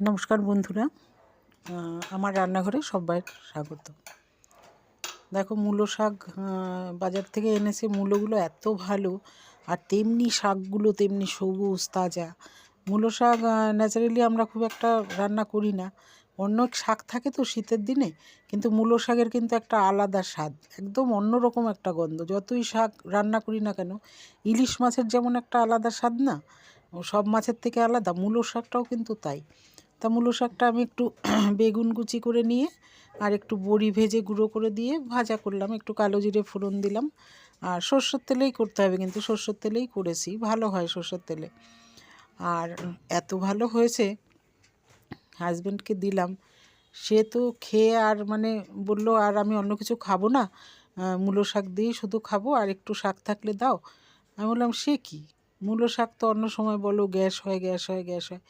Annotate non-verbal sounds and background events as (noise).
নমস্কার বন্ধুরা। আমার রান্নাঘরে সবাই স্বাগত। দেখো মূলো শাক বাজার থেকে এনেছে মূলোগুলো এত ভালো, আর তেমনি শাকগুলো তেমনি সবুজ, তাজা। মূলো শাক ন্যাচারালি আমরা খুব একটা রান্না করি না। অন্য শাক থাকে তো শীতের দিনে, কিন্তু মূলো শাকের কিন্তু একটা আলাদা স্বাদ, একদম অন্যরকম একটা গন্ধ। যতই শাক রান্না করি না কেন, ইলিশ মাছের যেমন একটা আলাদা স্বাদ না সব মাছের থেকে আলাদা, মূলো শাকটাও কিন্তু তাই। তা মূলো শাকটা আমি একটু (clears throat) বেগুন কুচি করে নিয়ে আর একটু বড়ি ভেজে গুঁড়ো করে দিয়ে ভাজা করলাম। একটু কালো জিরে ফোড়ন দিলাম। আর সর্ষের তেলেই করতে হবে কিন্তু সর্ষের তেলেই করেছি। ভালো হয় সর্ষের তেলে। আর এত ভালো হয়েছে হাজব্যান্ডকে দিলাম। সে তো খেয়ে আর মানে বলল, আর আমি অন্য কিছু খাব না। মূলো শাক দিয়েই শুধু খাব আর একটু শাক থাকলে দাও। আমি বললাম, সে কি? মূলো শাক তো অন্য সময় বলো, গ্যাস হয় গ্যাস হয় গ্যাস হয়।